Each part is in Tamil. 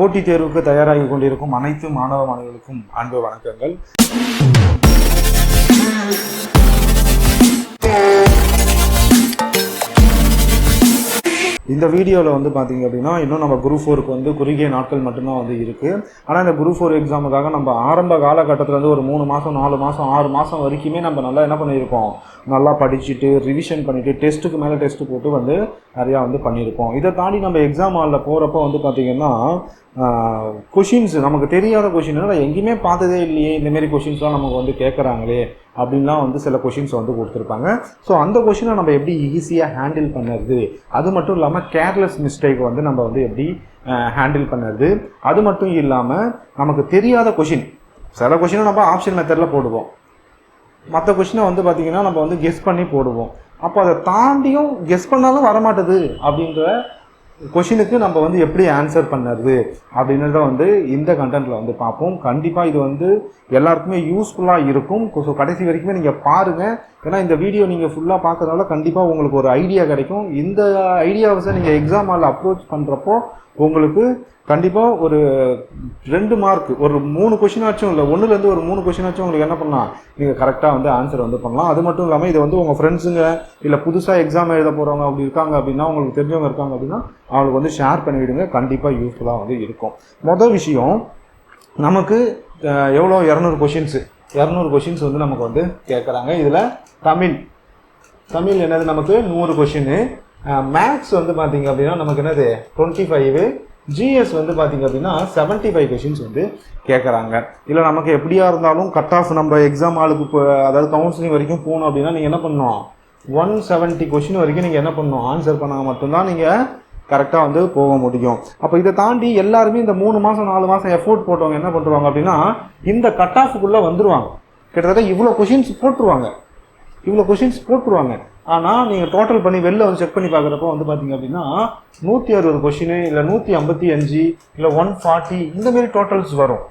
போட்டித் தேர்வுக்கு தயாராகி கொண்டிருக்கும் அனைத்து மாணவ மாணவர்களுக்கும் அன்பு வணக்கங்கள். இந்த வீடியோவில் வந்து பார்த்தீங்க அப்படின்னா இன்னும் நம்ம குரூப் ஃபோருக்கு வந்து குறுகிய நாட்கள் மட்டும்தான் வந்து இருக்குது ஆனால் இந்த குரூப் ஃபோர் எக்ஸாமுக்காக நம்ம ஆரம்ப காலகட்டத்தில் இருந்து ஒரு மூணு மாதம் நாலு மாதம் ஆறு மாதம் வரைக்குமே நம்ம நல்லா என்ன பண்ணியிருக்கோம் நல்லா படிச்சுட்டு ரிவிஷன் பண்ணிவிட்டு டெஸ்ட்டுக்கு மேலே டெஸ்ட்டு போட்டு வந்து நிறையா வந்து பண்ணியிருப்போம் இதை தாண்டி நம்ம எக்ஸாம் ஹாலில் போகிறப்ப வந்து பார்த்திங்கன்னா கொஷின்ஸ் நமக்கு தெரியாத கொஷின் நான் எங்கேயுமே பார்த்ததே இல்லையே. இந்தமாரி கொஷின்ஸ்லாம் நமக்கு வந்து கேட்குறாங்களே அப்படின்லாம் வந்து சில கொஷின்ஸ் வந்து கொடுத்துருப்பாங்க. ஸோ அந்த கொஷினை நம்ம எப்படி ஈஸியாக ஹேண்டில் பண்ணுறது? அது மட்டும் இல்லாமல் கேர்லெஸ் மிஸ்டேக் வந்து நம்ம வந்து எப்படி ஹேண்டில் பண்ணுறது? அது மட்டும் இல்லாமல் நமக்கு தெரியாத கொஷின் சில கொஷினை நம்ம ஆப்ஷன் மெத்தடில் போடுவோம். மற்ற கொஷினை வந்து பார்த்திங்கன்னா நம்ம வந்து கெஸ் பண்ணி போடுவோம். அப்போ அதை தாண்டியும் கெஸ் பண்ணாலும் வரமாட்டுது அப்படின்ற கொஷினுக்கு நம்ம வந்து எப்படி ஆன்சர் பண்ணுறது அப்படின்றத வந்து இந்த கண்டென்ட்டில் வந்து பார்ப்போம். கண்டிப்பாக இது வந்து எல்லாருக்குமே யூஸ்ஃபுல்லாக இருக்கும். ஸோ கடைசி வரைக்குமே நீங்கள் பாருங்கள் ஏன்னா இந்த வீடியோ நீங்கள் ஃபுல்லாக பார்க்கறதுனால கண்டிப்பாக உங்களுக்கு ஒரு ஐடியா கிடைக்கும். இந்த ஐடியாவை நீங்கள் எக்ஸாம் ஹாலில் அப்ரோச் பண்ணுறப்போ உங்களுக்கு கண்டிப்பாக ஒரு ரெண்டு மார்க் ஒரு மூணு கொஷினாச்சும் இல்லை ஒன்றுலேருந்து ஒரு மூணு கொஷினாச்சும் உங்களுக்கு என்ன பண்ணலாம்? நீங்கள் கரெக்டாக வந்து ஆன்சர் வந்து பண்ணலாம். அது மட்டும் இல்லாமல் இது வந்து உங்கள் ஃப்ரெண்ட்ஸுங்க இல்லை புதுசாக எக்ஸாம் எழுத போகிறவங்க அப்படி இருக்காங்க அப்படின்னா உங்களுக்கு தெரிஞ்சவங்க இருக்காங்க அப்படின்னா அவங்களுக்கு வந்து ஷேர் பண்ணிவிடுங்க. கண்டிப்பாக யூஸ்ஃபுல்லாக வந்து இருக்கும். மொதல் விஷயம் நமக்கு எவ்வளோ இரநூறு கொஷின்ஸு இரநூறு கொஷின்ஸ் வந்து நமக்கு வந்து கேட்குறாங்க இதில் தமிழ். தமிழ் என்னது நமக்கு? நூறு கொஷின்னு மேக்ஸ் வந்து பார்த்திங்க அப்படின்னா நமக்கு என்னது? டுவெண்ட்டி ஃபைவ் ஜிஎஸ் வந்து பார்த்திங்க அப்படின்னா செவன்ட்டி ஃபைவ் கொஷின்ஸ் வந்து கேட்குறாங்க இல்லை நமக்கு எப்படியா இருந்தாலும் கட் ஆஃப் நம்ம எக்ஸாம் ஆளுக்கு இப்போ அதாவது கவுன்சிலிங் வரைக்கும் போகணும் அப்படின்னா நீங்கள் என்ன பண்ணணும்? ஒன் செவன்ட்டி கொஷின் வரைக்கும் நீங்கள் என்ன பண்ணணும்? ஆன்சர் பண்ணால் மட்டும்தான் நீங்கள் கரெக்டாக வந்து போக முடியும். அப்போ இதை தாண்டி எல்லாருமே இந்த மூணு மாதம் நாலு மாதம் எஃபோர்ட் போட்டவங்க என்ன பண்ணுவாங்க அப்படின்னா இந்த கட் ஆஃபுக்குள்ளே வந்துடுவாங்க கிட்டத்தட்ட இவ்வளோ கொஷின்ஸ் போட்டுருவாங்க. இவ்வளோ கொஷின்ஸ் போட்டுருவாங்க. ஆனால் நீங்கள் டோட்டல் பண்ணி வெளில வந்து செக் பண்ணி பார்க்குறப்போ வந்து பார்த்தீங்க அப்படின்னா நூற்றி அறுபது கொஷின் இல்லை நூற்றி ஐம்பத்தி அஞ்சு இல்லை ஒன் ஃபார்ட்டி இந்தமாரி டோட்டல்ஸ் வரும்.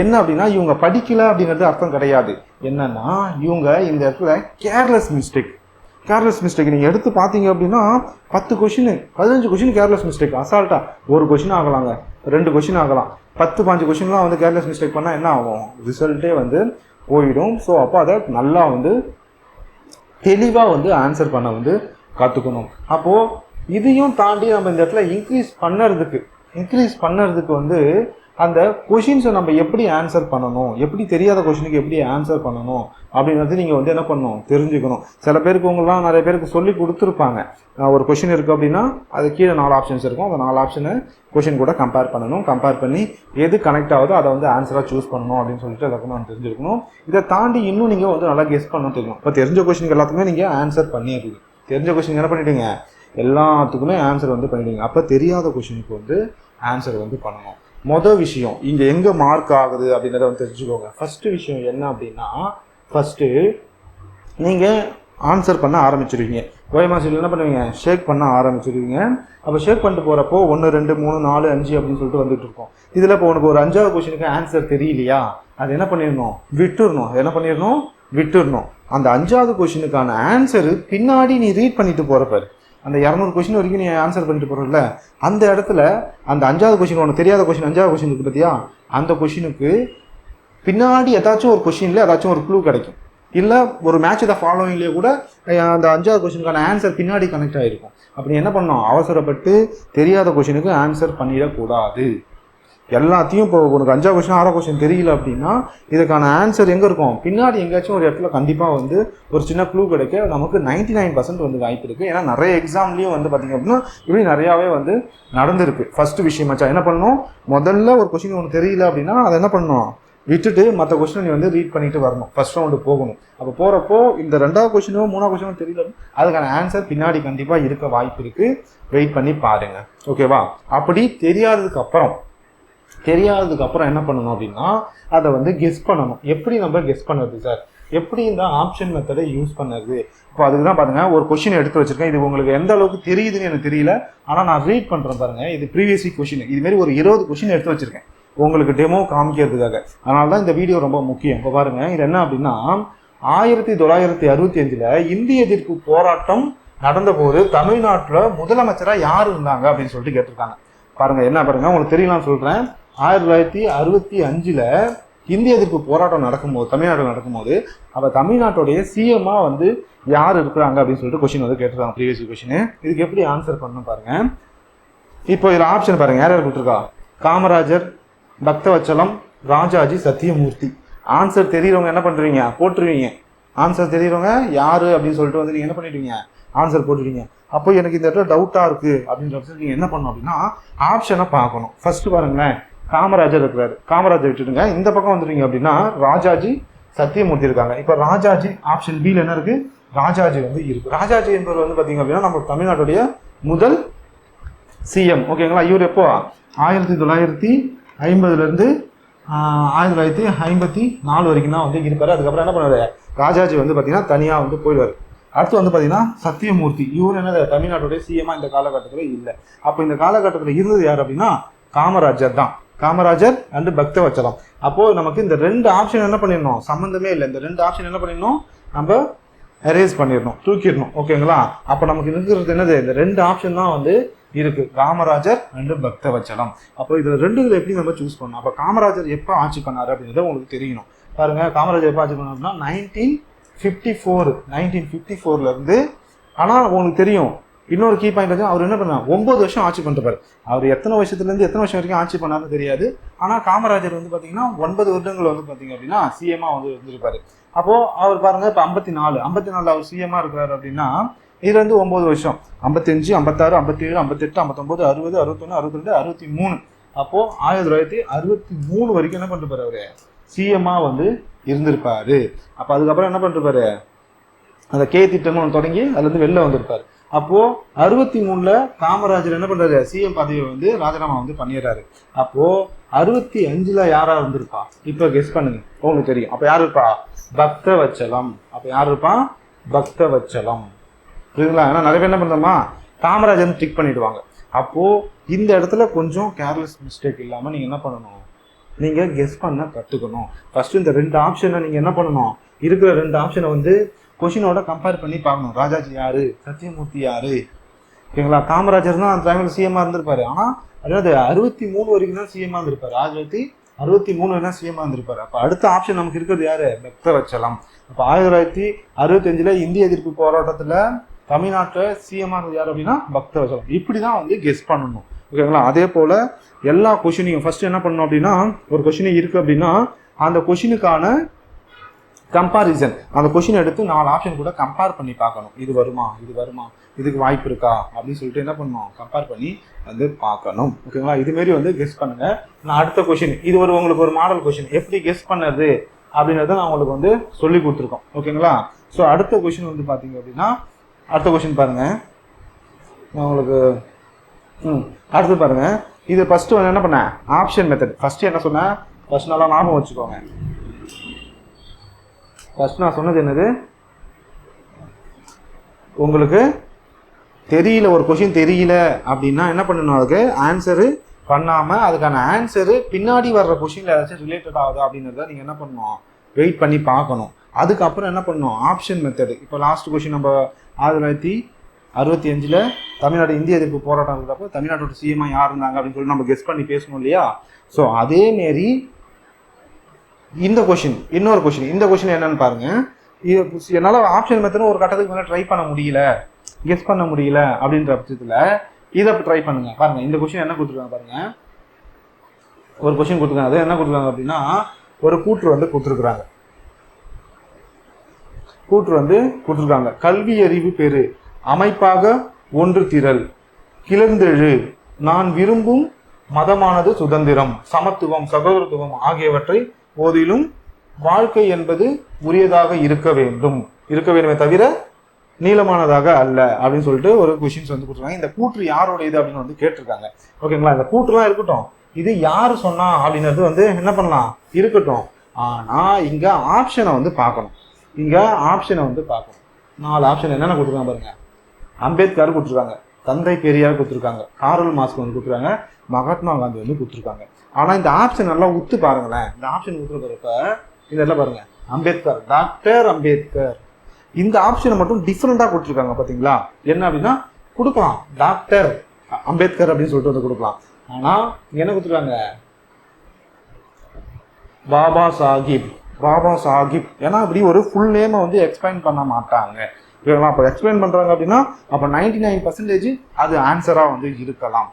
என்ன அப்படின்னா இவங்க படிக்கல அப்படிங்கிறது அர்த்தம் கிடையாது. என்னன்னா இவங்க இந்த இடத்துல கேர்லெஸ் மிஸ்டேக் கேர்லெஸ் மிஸ்டேக் நீங்கள் எடுத்து பார்த்தீங்க அப்படின்னா பத்து கொஷின் பதினஞ்சு கொஷின் கேர்லெஸ் மிஸ்டேக் அசால்ட்டா ஒரு கொஷின் ஆகலாங்க. ரெண்டு கொஷின் ஆகலாம். பத்து பாஞ்சு கொஷின்லாம் வந்து கேர்லெஸ் மிஸ்டேக் பண்ணால் என்ன ஆகும்? ரிசல்ட்டே வந்து போயிடும். ஸோ அப்போ அதை நல்லா வந்து தெளிவாக வந்து ஆன்சர் பண்ண வந்து கற்றுக்கணும் அப்போது இதையும் தாண்டி நம்ம இந்த இடத்துல இன்க்ரீஸ் பண்ணுறதுக்கு இன்க்ரீஸ் பண்ணுறதுக்கு வந்து அந்த கொஷின்ஸை நம்ம எப்படி ஆன்சர் பண்ணணும்? எப்படி தெரியாத கொஷினுக்கு எப்படி ஆன்சர் பண்ணணும்? அப்படின்றது நீங்கள் வந்து என்ன பண்ணணும்? தெரிஞ்சுக்கணும். சில பேருக்கு உங்களாம் நிறைய பேருக்கு சொல்லி கொடுத்துருப்பாங்க. ஒரு கொஷின் இருக்குது அப்படின்னா அது கீழே நாலு ஆப்ஷன்ஸ் இருக்கும். அந்த நாலு ஆப்ஷனை கொஷின் கூட கம்பேர் பண்ணணும். கம்பேர் பண்ணி எது கனெக்ட் ஆகுதோ அதை வந்து ஆன்சராக சூஸ் பண்ணணும் அப்படின்னு சொல்லிட்டு எல்லாருக்கும் நான் தெரிஞ்சிருக்கணும். இதை தாண்டி இன்னும் நீங்கள் வந்து நல்லா கெஸ் பண்ண தெரியும். இப்போ தெரிஞ்ச கொஷினுக்கு எல்லாத்துக்குமே நீங்கள் ஆன்சர் பண்ணிடுறீங்க தெரிஞ்ச கொஷின் என்ன பண்ணிவிடுங்க எல்லாத்துக்குமே ஆன்சர் வந்து பண்ணிவிடுங்க அப்போ தெரியாத கொஷினுக்கு வந்து ஆன்சர் வந்து பண்ணணும். மொதல் விஷயம் இங்கே எங்கே மார்க் ஆகுது அப்படின்றத வந்து தெரிஞ்சுக்கோங்க. ஃபஸ்ட்டு விஷயம் என்ன அப்படின்னா ஃபஸ்ட்டு நீங்கள் ஆன்சர் பண்ண ஆரம்பிச்சிருவீங்க. ஓயமாசியில் என்ன பண்ணுவீங்க? ஷேக் பண்ண ஆரம்பிச்சிருவீங்க. அப்போ ஷேக் பண்ணிட்டு போகிறப்போ ஒன்று ரெண்டு மூணு நாலு அஞ்சு அப்படின்னு சொல்லிட்டு வந்துட்டு இருக்கோம். இதில் இப்போ உனக்கு ஒரு அஞ்சாவது கொஷினுக்கு ஆன்சர் தெரியலையா? அது என்ன பண்ணிடணும்? விட்டுறணும். அது என்ன பண்ணிடணும்? விட்டுறணும். அந்த அஞ்சாவது கொஷினுக்கான ஆன்சரு பின்னாடி நீ ரீட் பண்ணிட்டு போகிறப்பாரு அந்த இரநூறு கொஷின் வரைக்கும் நீ ஆன்சர் பண்ணிட்டு போகிறல அந்த இடத்துல அந்த அஞ்சாவது கொஷின் உனக்கு தெரியாத கொஷின் அஞ்சாவது கொஷின் இருக்கு பார்த்தியா அந்த கொஷினுக்கு பின்னாடி ஏதாச்சும் ஒரு கொஷினில் ஏதாச்சும் ஒரு க்ளூ கிடைக்கும். இல்லை ஒரு மேட்ச் த ஃபாலோயிங்லேயே கூட அந்த அஞ்சாவது கொஷினுக்கான ஆன்சர் பின்னாடி கனெக்ட் ஆகிருக்கும் அப்படி என்ன பண்ணோம் அவசரப்பட்டு தெரியாத கொஷினுக்கு ஆன்சர் பண்ணிடக்கூடாது. எல்லாத்தையும் இப்போ உனக்கு அஞ்சா கொஷின் ஆறா கொஷின் தெரியல அப்படின்னா இதுக்கான ஆன்சர் எங்கே இருக்கும்? பின்னாடி எங்கேயாச்சும் ஒரு இடத்துல கண்டிப்பாக வந்து ஒரு சின்ன க்ளூ கிடைக்க நமக்கு நைன்டி நைன் பர்சன்ட் வந்து வாய்ப்பு இருக்குது ஏன்னா நிறைய எக்ஸாம்லேயும் வந்து பார்த்திங்க அப்படின்னா இப்படி நிறையாவே வந்து நடந்திருக்கு. ஃபஸ்ட்டு விஷயம் மச்சான் என்ன பண்ணணும்? முதல்ல ஒரு கொஷின் உனக்கு தெரியல அப்படின்னா அதை என்ன பண்ணணும்? விட்டுட்டு மற்ற கொஸ்டினை நீ வந்து ரீட் பண்ணிட்டு வரணும். ஃபர்ஸ்ட் ரவுண்டு போகணும். அப்போ போகிறப்போ இந்த ரெண்டாவது கொஸ்டினோ மூணாவது கொஸ்டினோ தெரியல அதுக்கான ஆன்சர் பின்னாடி கண்டிப்பாக இருக்க வாய்ப்பு இருக்குது வெயிட் பண்ணி பாருங்க. ஓகேவா அப்படி தெரியாததுக்கு அப்புறம் தெரியாததுக்கு அப்புறம் என்ன பண்ணணும் அப்படின்னா அதை வந்து கெஸ் பண்ணணும். எப்படி நம்ம கெஸ் பண்ணுறது சார் எப்படி இந்த ஆப்ஷன் மெத்தடை யூஸ் பண்ணுறது? இப்போ அதுக்கு தான் பாருங்க ஒரு கொஷின் எடுத்து வச்சிருக்கேன். இது உங்களுக்கு எந்த அளவுக்கு தெரியுதுன்னு எனக்கு தெரியல. ஆனால் நான் ரீட் பண்ணுறேன் பாருங்க. இது ப்ரீவியஸ் கொஷின் இதுமாரி ஒரு இருபது கொஷின் எடுத்து வச்சிருக்கேன். உங்களுக்கு டெமோ காமிக்கிறதுக்காக. அதனால தான் இந்த வீடியோ ரொம்ப முக்கியம். இப்போ பாருங்க இது என்ன அப்படின்னா ஆயிரத்தி தொள்ளாயிரத்தி அறுபத்தி அஞ்சில் இந்திய எதிர்ப்பு போராட்டம் நடந்தபோது தமிழ்நாட்டில் முதலமைச்சராக யார் இருந்தாங்க அப்படின்னு சொல்லிட்டு கேட்டிருக்காங்க. பாருங்க என்ன பாருங்க உங்களுக்கு தெரியலாம்னு சொல்கிறேன் ஆயிரத்தி தொள்ளாயிரத்தி அறுபத்தி அஞ்சில் இந்திய எதிர்ப்பு போராட்டம் நடக்கும்போது தமிழ்நாட்டில் நடக்கும்போது அப்போ தமிழ்நாட்டுடைய சிஎம்மா வந்து யார் இருக்கிறாங்க அப்படின்னு சொல்லிட்டு கொஷின் வந்து கேட்டிருக்காங்க ப்ரீவியஸ் கொஷினு இதுக்கு எப்படி ஆன்சர் பண்ணணும் பாருங்க. இப்போ இதில் ஆப்ஷன் பாருங்க யார் யார் கொடுத்துருக்கா காமராஜர் பக்தவச்சலம் ராஜாஜி சத்தியமூர்த்தி. ஆன்சர் தெரியுறவங்க என்ன பண்ணுறீங்க போட்டுருவீங்க. ஆன்சர் தெரியுறவங்க யார் அப்படின்னு சொல்லிட்டு வந்து நீங்கள் என்ன பண்ணிடுவீங்க? ஆன்சர் போட்டுருவீங்க அப்போ எனக்கு இந்த இடத்துல டவுட்டாக இருக்குது அப்படின்ற நீங்கள் என்ன பண்ணணும் அப்படின்னா ஆப்ஷனை பார்க்கணும். ஃபஸ்ட்டு பாருங்களேன். காமராஜர் இருக்கிறாரு. காமராஜர் விட்டுடுங்க. இந்த பக்கம் வந்துட்டீங்க அப்படின்னா ராஜாஜி சத்தியமூர்த்தி இருக்காங்க. இப்போ ராஜாஜி ஆப்ஷன் பியில் என்ன இருக்குது ராஜாஜி வந்து இருக்கு. ராஜாஜி என்பவர் வந்து பார்த்தீங்க அப்படின்னா நம்ம தமிழ்நாட்டுடைய முதல் சிஎம் ஓகேங்களா இவர் எப்போ? ஆயிரத்தி தொள்ளாயிரத்தி ஐம்பதுலேருந்து ஆயிரத்தி தொள்ளாயிரத்தி ஐம்பத்தி நாலு வரைக்கும் தான் வந்து இருப்பார். அதுக்கப்புறம் என்ன பண்ணுவார்? ராஜாஜி வந்து பார்த்தீங்கன்னா தனியாக வந்து போயிடுவார். அடுத்து வந்து பார்த்தீங்கன்னா சத்தியமூர்த்தி. இவர் என்னது? தமிழ்நாட்டுடைய சிஎம்மா இந்த காலகட்டத்தில் இல்லை. அப்போ இந்த காலகட்டத்தில் இருந்தது யார் அப்படின்னா காமராஜர் தான். காமராஜர் அண்டு பக்தவச்சலம். அப்போ நமக்கு இந்த ரெண்டு ஆப்ஷன் என்ன பண்ணிடணும்? சம்மந்தமே இல்லை. இந்த ரெண்டு ஆப்ஷன் என்ன பண்ணிடணும்? நம்ம எரேஸ் பண்ணிடணும். தூக்கிடணும். ஓகேங்களா அப்போ நமக்கு இருக்கிறது என்னது? இந்த ரெண்டு ஆப்ஷன் தான் வந்து இருக்கு. காமராஜர் அண்டு பக்தவச்சலம். அப்போ இதுல ரெண்டு எப்படி நம்ம சூஸ் பண்ணணும்? அப்போ காமராஜர் எப்போ ஆட்சி பண்ணாரு அப்படின்றது உங்களுக்கு தெரியணும். பாருங்க காமராஜர் எப்போ ஆட்சி பண்ணாருன்னா nineteen fifty four nineteen fifty ஃபோர்ல இருந்து ஆனால் உங்களுக்கு தெரியும் இன்னொரு கீ பாயிண்ட் வந்து அவர் என்ன பண்ணார்? ஒன்பது வருஷம் ஆட்சி பண்ணிருப்பார் அவர் எத்தனை வருஷத்துலேருந்து எத்தனை வருஷம் வரைக்கும் ஆட்சி பண்ணாலும் தெரியாது. ஆனால் காமராஜர் வந்து பார்த்தீங்கன்னா ஒன்பது வருடங்கள் வந்து பார்த்தீங்க அப்படின்னா சிஎம்மா வந்து இருந்திருப்பாரு. அப்போது அவர் பாருங்கள் இப்போ ஐம்பத்தி நாலு ஐம்பத்தி நாலு அவர் சிஎம்மா இருக்கிறார் அப்படின்னா இதுல இருந்து ஒன்பது வருஷம். ஐம்பத்தஞ்சு ஐம்பத்தாறு ஐம்பத்தேழு ஐம்பத்தெட்டு ஐம்பத்தொம்பது அறுபது அறுபத்தொன்று அறுபத்தி அறுபத்தி மூணு அப்போது ஆயிரத்தி தொள்ளாயிரத்தி அறுபத்தி மூணு வரைக்கும் என்ன பண்ணிருப்பாரு அவரு? சிஎம்மா வந்து இருந்திருப்பாரு. அப்போ அதுக்கப்புறம் என்ன பண்ணிருப்பாரு அந்த கே திட்டம்னு ஒன்று தொடங்கி அதுலேருந்து வெளில வந்திருப்பாரு. அப்போ அறுபத்தி மூணுல காமராஜர் என்ன பண்றாரு? சிஎம் பதவியை வந்து ராஜினாமா வந்து பண்ணிடுறாரு. அப்போ அறுபத்தி அஞ்சுல யாரா இருந்திருப்பா? இப்ப கெஸ் பண்ணுங்க. உங்களுக்கு தெரியும். அப்ப யார் இருப்பா? பக்த வச்சலம் அப்ப யார் இருப்பா? பக்தவச்சலம். புரியுதுங்களா? ஏன்னா நிறைய பேர் என்ன பண்றோமா காமராஜர் டிக் பண்ணிடுவாங்க. அப்போ இந்த இடத்துல கொஞ்சம் கேர்லெஸ் மிஸ்டேக் இல்லாம நீங்க என்ன பண்ணணும்? நீங்க கெஸ் பண்ண கத்துக்கணும். ஃபர்ஸ்ட் இந்த ரெண்டு ஆப்ஷனை நீங்க என்ன பண்ணணும்? இருக்கிற ரெண்டு ஆப்ஷனை வந்து கொஷினோட கம்பேர் பண்ணி பார்க்கணும். ராஜாஜி யாரு? சத்தியமூர்த்தி யாரு? ஓகேங்களா? காமராஜர் தான் அந்த டைமில் சிஎம்மா இருந்திருப்பாரு. ஆனால் அதாவது அறுபத்தி மூணு வரைக்கும் தான் சிஎம்மாக இருந்திருப்பார். ஆயிரத்தி அறுபத்தி மூணு வரைக்கும் சிஎம்மாக இருந்திருப்பார். அப்போ அடுத்த ஆப்ஷன் நமக்கு இருக்கிறது யாரு? பக்தவச்சலம் அப்போ ஆயிரத்தி தொள்ளாயிரத்தி அறுபத்தஞ்சில் இந்திய எதிர்ப்பு போராட்டத்தில் தமிழ்நாட்டில் சிஎம்மாக இருந்தது யார் அப்படின்னா? பக்தவச்சலம் இப்படிதான் வந்து கெஸ் பண்ணணும். ஓகேங்களா? அதே போல் எல்லா கொஷினையும் ஃபஸ்ட்டு என்ன பண்ணணும் அப்படின்னா ஒரு கொஷின் இருக்குது அப்படின்னா அந்த கொஷினுக்கான கம்பாரிசன் அந்த கொஷின் எடுத்து நாலு ஆப்ஷன் கூட கம்பேர் பண்ணி பார்க்கணும். இது வருமா? இது வருமா? இதுக்கு வாய்ப்பு இருக்கா? அப்படின்னு சொல்லிட்டு என்ன பண்ணணும் கம்பேர் பண்ணி வந்து பார்க்கணும். ஓகேங்களா இதுமாரி வந்து கெஸ் பண்ணுங்க. நான் அடுத்த கொஷின் இது ஒரு உங்களுக்கு ஒரு மாடல் கொஷின் எப்படி கெஸ் பண்ணுறது அப்படின்றத நான் உங்களுக்கு வந்து சொல்லி கொடுத்துருக்கோம். ஓகேங்களா ஸோ அடுத்த கொஷின் வந்து பார்த்தீங்க அப்படின்னா அடுத்த கொஷின் பாருங்க. நான் உங்களுக்கு ம் அடுத்து பாருங்க. இது ஃபஸ்ட்டு வந்து என்ன பண்ணேன்? ஆப்ஷன் மெத்தட் ஃபஸ்ட்டு என்ன சொன்னேன்? ஃபஸ்ட் நல்லா ஞாபகம் வச்சுக்கோங்க. ஃபஸ்ட் நான் சொன்னது என்னது? உங்களுக்கு தெரியல ஒரு கொஷின் தெரியல அப்படின்னா என்ன பண்ணணும் அதுக்கு? ஆன்சரு பண்ணாமல் அதுக்கான ஆன்சரு பின்னாடி வர்ற கொஷினில் ஏதாச்சும் ரிலேட்டட் ஆகுது அப்படின்றத நீங்கள் என்ன பண்ணணும்? வெயிட் பண்ணி பார்க்கணும். அதுக்கப்புறம் என்ன பண்ணணும்? ஆப்ஷன் மெத்தடு இப்போ லாஸ்ட் கொஷின் நம்ம ஆயிரத்தி தொள்ளாயிரத்தி அறுபத்தி அஞ்சில் தமிழ்நாடு இந்திய எதிர்ப்பு போராட்டம் இருக்கிறப்போ தமிழ்நாட்டோட சிஎம்ஐ யார் இருந்தாங்க அப்படின்னு சொல்லி நம்ம கெஸ் பண்ணி பேசணும் இல்லையா? ஸோ அதே மாரி இந்த கொஷின் இன்னொரு கொஷின் இந்த கொஷின் என்னன்னு பாருங்க. இது என்னால் ஆப்ஷன் மெத்தடும் ஒரு கட்டத்துக்கு மேலே ட்ரை பண்ண முடியல. கெஸ் பண்ண முடியல அப்படின்ற பட்சத்தில் இதை ட்ரை பண்ணுங்க. பாருங்க இந்த கொஷின் என்ன கொடுத்துருக்காங்க பாருங்க. ஒரு கொஷின் கொடுத்துருக்காங்க. அது என்ன கொடுத்துருக்காங்க அப்படின்னா ஒரு கூற்று வந்து கொடுத்துருக்குறாங்க. கூற்று வந்து கொடுத்துருக்காங்க. கல்வி அறிவு பெறு. அமைப்பாக ஒன்று திரள். கிளர்ந்தெழு. நான் விரும்பும் மதமானது சுதந்திரம். சமத்துவம் சகோதரத்துவம் ஆகியவற்றை போதிலும் வாழ்க்கை என்பது உரியதாக இருக்க வேண்டும். இருக்க வேண்டுமே தவிர நீளமானதாக அல்ல அப்படின்னு சொல்லிட்டு ஒரு கொஷின்ஸ் வந்து கொடுத்துருக்காங்க. இந்த கூற்று யாரோட இது அப்படின்னு வந்து கேட்டிருக்காங்க. ஓகேங்களா இந்த கூற்றுலாம் இருக்கட்டும். இது யார் சொன்னா அப்படின்றது வந்து என்ன பண்ணலாம்? இருக்கட்டும். ஆனா இங்க ஆப்ஷனை வந்து பார்க்கணும். இங்க ஆப்ஷனை வந்து பார்க்கணும். நாலு ஆப்ஷன் என்னென்ன கொடுத்துருக்காங்க பாருங்க. அம்பேத்கர் கொடுத்துருக்காங்க. தந்தை பெரியார் கொடுத்துருக்காங்க. காரல் மாஸ்க் வந்து கொடுத்துருக்காங்க. மகாத்மா காந்தி வந்து கொடுத்துருக்காங்க. ஆனால் இந்த ஆப்ஷன் நல்லா உத்து பாருங்களேன். இந்த ஆப்ஷன் கொடுத்துருக்கிறப்ப இதெல்லாம் பாருங்க. அம்பேத்கர் டாக்டர் அம்பேத்கர். இந்த ஆப்ஷனை மட்டும் டிஃப்ரெண்டாக கொடுத்துருக்காங்க பார்த்தீங்களா என்ன அப்படின்னா கொடுக்கலாம். டாக்டர் அம்பேத்கர் அப்படின்னு சொல்லிட்டு வந்து கொடுக்கலாம். ஆனால் என்ன கொடுத்துருக்காங்க? பாபா சாஹிப். பாபா சாஹிப். ஏன்னா அப்படி ஒரு ஃபுல் நேமை வந்து எக்ஸ்பிளைன் பண்ண மாட்டாங்க. ஓகேங்களா அப்போ எக்ஸ்பிளைன் பண்ணுறாங்க அப்படின்னா அப்போ நைன்டி நைன் பர்சன்டேஜ் அது ஆன்சராக வந்து இருக்கலாம்.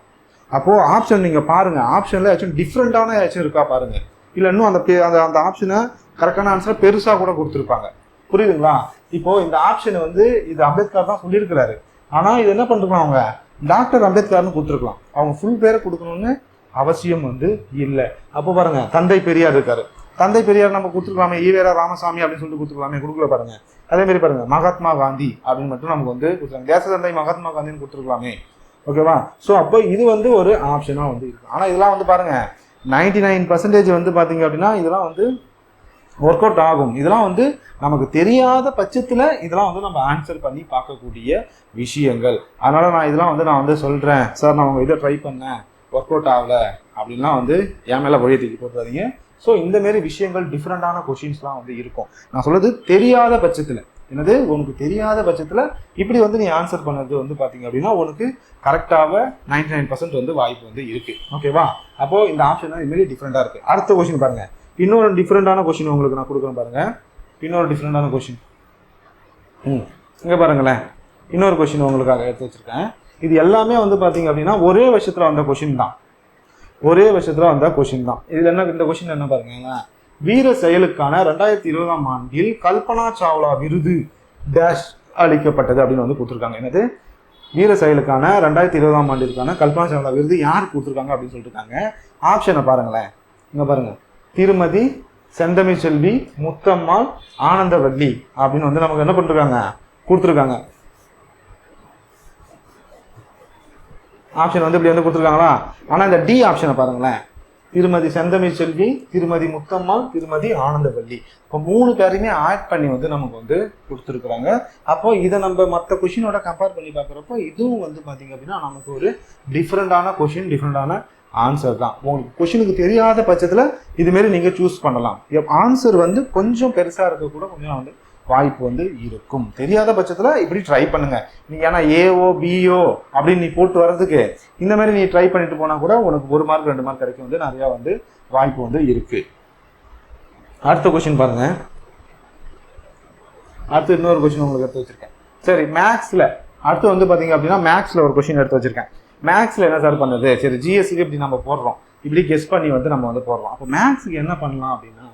அப்போது ஆப்ஷன் நீங்கள் பாருங்கள் ஆப்ஷனில் ஏதாச்சும் டிஃப்ரெண்ட்டான ஏதாச்சும் இருக்கா பாருங்கள் இல்லை இன்னும் அந்த பே- அந்த அந்த ஆப்ஷனை கரெக்டான ஆன்சரை பெருசாக கூட கொடுத்துருப்பாங்க. புரியுதுங்களா? இப்போ இந்த ஆப்ஷன் வந்து இது அம்பேத்கர் தான் சொல்லியிருக்கிறாரு. ஆனால் இது என்ன பண்ணிருக்கலாம் அவங்க? டாக்டர் அம்பேத்கர்னு கொடுத்துருக்கலாம். அவங்க ஃபுல் பேரை கொடுக்கணும்னு அவசியம் வந்து இல்லை. அப்போ பாருங்க தந்தை பெரியார் இருக்காரு. தந்தை பெரியார் நம்ம கொடுத்துருக்கலாமே. ஈவேரா ராமசாமி அப்படின்னு சொல்லிட்டு கொடுத்துருக்கலாமே. கொடுக்கல பாருங்க. அதே மாதிரி பாருங்க மகாத்மா காந்தி அப்படின்னு மட்டும் நமக்கு வந்து கொடுத்துருக்காங்க. தேச தந்தை மகாத்மா காந்தின்னு கொடுத்துருக்கலாமே. ஓகேவா? ஸோ அப்போ இது வந்து ஒரு ஆப்ஷனாக வந்து இருக்கு ஆனால் இதெல்லாம் வந்து பாருங்கள் நைன்டி நைன் பர்சன்டேஜ் வந்து பார்த்தீங்க அப்படின்னா இதெல்லாம் வந்து ஒர்க் அவுட் ஆகும். இதெல்லாம் வந்து நமக்கு தெரியாத பட்சத்தில் இதெல்லாம் வந்து நம்ம ஆன்சர் பண்ணி பார்க்கக்கூடிய விஷயங்கள். அதனால் நான் இதெல்லாம் வந்து நான் வந்து சொல்கிறேன் சார் நான் உங்கள் இதை ட்ரை பண்ணேன். ஒர்க் அவுட் ஆகல. அப்படின்லாம் வந்து என் மேலே வழியை தூக்கி போட்டுறாதீங்க. ஸோ இந்தமாரி விஷயங்கள் டிஃப்ரெண்ட்டான கொஷின்ஸ்லாம் வந்து இருக்கும். நான் சொல்கிறது தெரியாத பட்சத்தில். என்னது? உனக்கு தெரியாத பட்சத்தில் இப்படி வந்து நீ ஆன்சர் பண்ணது வந்து பார்த்தீங்க அப்படின்னா உனக்கு கரெக்டாக நைன்டி நைன் பர்சன்ட் வந்து வாய்ப்பு வந்து இருக்கு. ஓகேவா அப்போ இந்த ஆப்ஷன் தான் இதுமாரி டிஃப்ரெண்டாக இருக்கு. அடுத்த கொஷின் பாருங்க. இன்னொரு டிஃப்ரெண்டான கொஷின் உங்களுக்கு நான் கொடுக்குறேன் பாருங்க. இன்னொரு டிஃப்ரெண்டான கொஷின் ம். இங்கே பாருங்களேன். இன்னொரு கொஷின் உங்களுக்காக எடுத்து வச்சிருக்கேன். இது எல்லாமே வந்து பார்த்தீங்க அப்படின்னா ஒரே வருஷத்தில் வந்த கொஷின் தான். ஒரே வருஷத்தில் வந்த கொஷின் தான். இதில் என்ன இந்த கொஷின் என்ன பாருங்க. வீர செயலுக்கான ரெண்டாயிரத்தி இருபதாம் ஆண்டில் கல்பனா சாவ்லா விருது டேஷ் அளிக்கப்பட்டது அப்படின்னு வந்து கொடுத்துருக்காங்க. என்னது? வீர செயலுக்கான ரெண்டாயிரத்தி இருபதாம் ஆண்டிற்கான கல்பனா சாவ்லா விருது யார் கொடுத்துருக்காங்க அப்படின்னு சொல்லியிருக்காங்க ஆப்ஷனை பாருங்களேன். இங்கே பாருங்க. திருமதி செந்தமிழ் செல்வி முத்தம்மாள் ஆனந்தவல்லி அப்படின்னு வந்து நமக்கு என்ன பண்ணிருக்காங்க? கொடுத்துருக்காங்க. ஆப்ஷன் வந்து இப்படி வந்து கொடுத்துருக்காங்களா? ஆனால் இந்த டி ஆப்ஷனை பாருங்களேன். திருமதி செந்தமிழ் செல்வி திருமதி முத்தம்மாள் திருமதி ஆனந்தவல்லி. இப்போ மூணு பேரையுமே ஆட் பண்ணி வந்து நமக்கு வந்து கொடுத்துருக்குறாங்க. அப்போ இதை நம்ம மற்ற கொஷினோட கம்பேர் பண்ணி பார்க்குறப்போ இதுவும் வந்து பார்த்தீங்க அப்படின்னா நமக்கு ஒரு டிஃப்ரெண்டான கொஷின் டிஃப்ரெண்டான ஆன்சர் தான். உங்களுக்கு கொஷினுக்கு தெரியாத பட்சத்தில் இதுமாரி நீங்கள் சூஸ் பண்ணலாம். ஆன்சர் வந்து கொஞ்சம் பெருசாக இருக்க கூட கொஞ்சம் வந்து வாய்ப்பு வந்து இருக்கும். தெரியாத பட்சத்தில் இப்படி ட்ரை பண்ணுங்க. நீங்கள் ஏன்னா ஏஓ பிஓ அப்படின்னு நீ போட்டு வர்றதுக்கு இந்த மாதிரி நீ ட்ரை பண்ணிட்டு போனால் கூட உனக்கு ஒரு மார்க் ரெண்டு மார்க் கிடைக்கும் வந்து நிறையா வந்து வாய்ப்பு வந்து இருக்கு. அடுத்த கொஷின் பாருங்க. அடுத்து இன்னொரு கொஷின் உங்களுக்கு எடுத்து வச்சிருக்கேன். சரி மேக்ஸில் அடுத்து வந்து பார்த்தீங்க அப்படின்னா மேக்ஸில் ஒரு கொஷின் எடுத்து வச்சிருக்கேன். மேக்ஸில் என்ன சார் பண்ணுது? சரி ஜிஎஸ்சிக்கு இப்படி நம்ம போடுறோம். இப்படி கெஸ் பண்ணி வந்து நம்ம வந்து போடுறோம். அப்போ மேக்ஸுக்கு என்ன பண்ணலாம் அப்படின்னா